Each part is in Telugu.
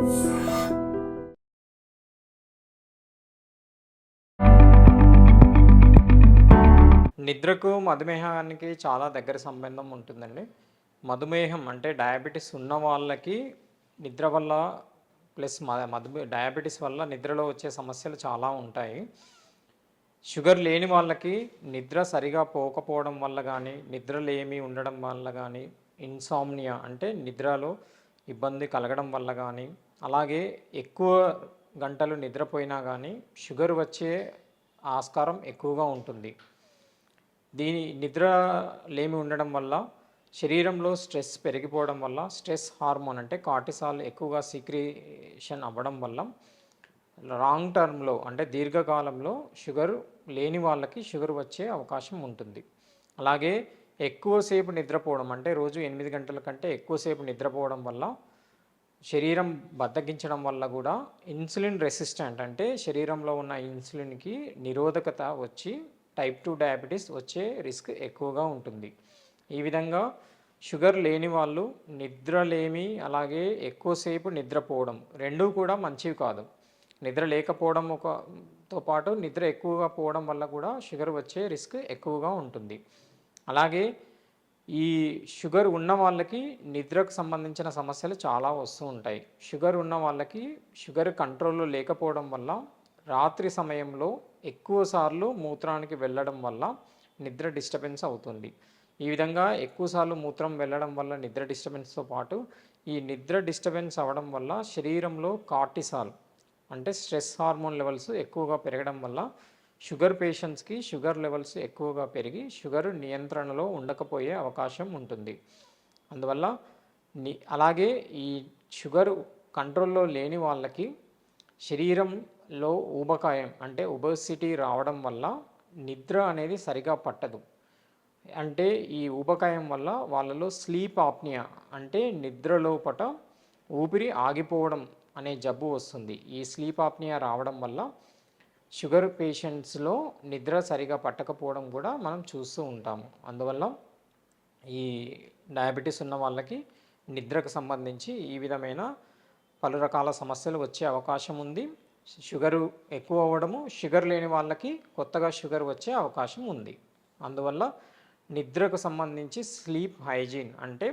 నిద్రకు మధుమేహానికి చాలా దగ్గర సంబంధం ఉంటుందండి. మధుమేహం అంటే డయాబెటీస్ ఉన్న వాళ్ళకి నిద్ర వల్ల ప్లస్ మధుమే డయాబెటీస్ వల్ల నిద్రలో వచ్చే సమస్యలు చాలా ఉంటాయి. షుగర్ లేని వాళ్ళకి నిద్ర సరిగా పోకపోవడం వల్ల కానీ నిద్రలేమి ఉండడం వల్ల కానీ ఇన్సామ్నియా అంటే నిద్రలో ఇబ్బంది కలగడం వల్ల కానీ అలాగే ఎక్కువ గంటలు నిద్రపోయినా కానీ షుగర్ వచ్చే ఆస్కారం ఎక్కువగా ఉంటుంది. దీని నిద్ర లేమి ఉండడం వల్ల శరీరంలో స్ట్రెస్ పెరిగిపోవడం వల్ల స్ట్రెస్ హార్మోన్ అంటే కార్టిసాల్ ఎక్కువగా సీక్రిషన్ అవ్వడం వల్ల లాంగ్ టర్మ్లో అంటే దీర్ఘకాలంలో షుగర్ లేని వాళ్ళకి షుగర్ వచ్చే అవకాశం ఉంటుంది. అలాగే ఎక్కువసేపు నిద్రపోవడం అంటే రోజు ఎనిమిది గంటల కంటే ఎక్కువసేపు నిద్రపోవడం వల్ల శరీరం బద్దగించడం వల్ల కూడా ఇన్సులిన్ రెసిస్టెంట్ అంటే శరీరంలో ఉన్న ఇన్సులిన్కి నిరోధకత వచ్చి టైప్ టూ డయాబెటీస్ వచ్చే రిస్క్ ఎక్కువగా ఉంటుంది. ఈ విధంగా షుగర్ లేని వాళ్ళు నిద్రలేమి అలాగే ఎక్కువసేపు నిద్రపోవడం రెండూ కూడా మంచివి కాదు. నిద్ర లేకపోవడం ఒకతో పాటు నిద్ర ఎక్కువగా పోవడం వల్ల కూడా షుగర్ వచ్చే రిస్క్ ఎక్కువగా ఉంటుంది. అలాగే ఈ షుగర్ ఉన్న వాళ్ళకి నిద్రకు సంబంధించిన సమస్యలు చాలా వస్తూ ఉంటాయి. షుగర్ ఉన్న వాళ్ళకి షుగర్ కంట్రోల్లో లేకపోవడం వల్ల రాత్రి సమయంలో ఎక్కువ సార్లు మూత్రానికి వెళ్ళడం వల్ల నిద్ర డిస్టర్బెన్స్ అవుతుంది. ఈ విధంగా ఎక్కువసార్లు మూత్రం వెళ్ళడం వల్ల నిద్ర డిస్టర్బెన్స్తో పాటు ఈ నిద్ర డిస్టర్బెన్స్ అవ్వడం వల్ల శరీరంలో కార్టిసాల్ అంటే స్ట్రెస్ హార్మోన్ లెవెల్స్ ఎక్కువగా పెరగడం వల్ల షుగర్ పేషెంట్స్కి షుగర్ లెవెల్స్ ఎక్కువగా పెరిగి షుగర్ నియంత్రణలో ఉండకపోయే అవకాశం ఉంటుంది. అందువల్ల ని అలాగే ఈ షుగర్ కంట్రోల్లో లేని వాళ్ళకి శరీరంలో ఊబకాయం అంటే ఒబెసిటీ రావడం వల్ల నిద్ర అనేది సరిగా పట్టదు. అంటే ఈ ఊబకాయం వల్ల వాళ్ళలో స్లీప్ ఆప్నియా అంటే నిద్రలోపట ఊపిరి ఆగిపోవడం అనే జబ్బు వస్తుంది. ఈ స్లీప్ ఆప్నియా రావడం వల్ల షుగర్ పేషెంట్స్లో నిద్ర సరిగా పట్టకపోవడం కూడా మనం చూస్తూ ఉంటాము. అందువల్ల ఈ డయాబెటీస్ ఉన్న వాళ్ళకి నిద్రకు సంబంధించి ఈ విధమైన పలు రకాల సమస్యలు వచ్చే అవకాశం ఉంది. షుగరు ఎక్కువ అవ్వడము షుగర్ లేని వాళ్ళకి కొత్తగా షుగర్ వచ్చే అవకాశం ఉంది. అందువల్ల నిద్రకు సంబంధించి స్లీప్ హైజీన్ అంటే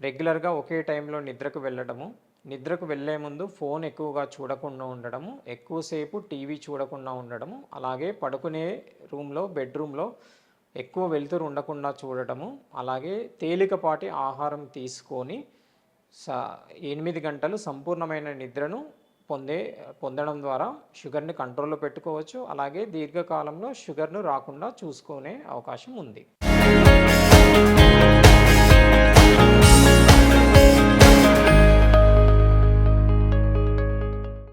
రెగ్యులర్గా ఒకే టైంలో నిద్రకు వెళ్ళడము నిద్రకు వెళ్ళే ముందు ఫోన్ ఎక్కువగా చూడకుండా ఉండడము ఎక్కువసేపు టీవీ చూడకుండా ఉండడము అలాగే పడుకునే రూమ్లో బెడ్రూమ్లో ఎక్కువ వెలుతురు ఉండకుండా చూడటము అలాగే తేలికపాటి ఆహారం తీసుకొని స ఎనిమిది గంటలు సంపూర్ణమైన నిద్రను పొందే పొందడం ద్వారా షుగర్ని కంట్రోల్లో పెట్టుకోవచ్చు. అలాగే దీర్ఘకాలంలో షుగర్ను రాకుండా చూసుకునే అవకాశం ఉంది.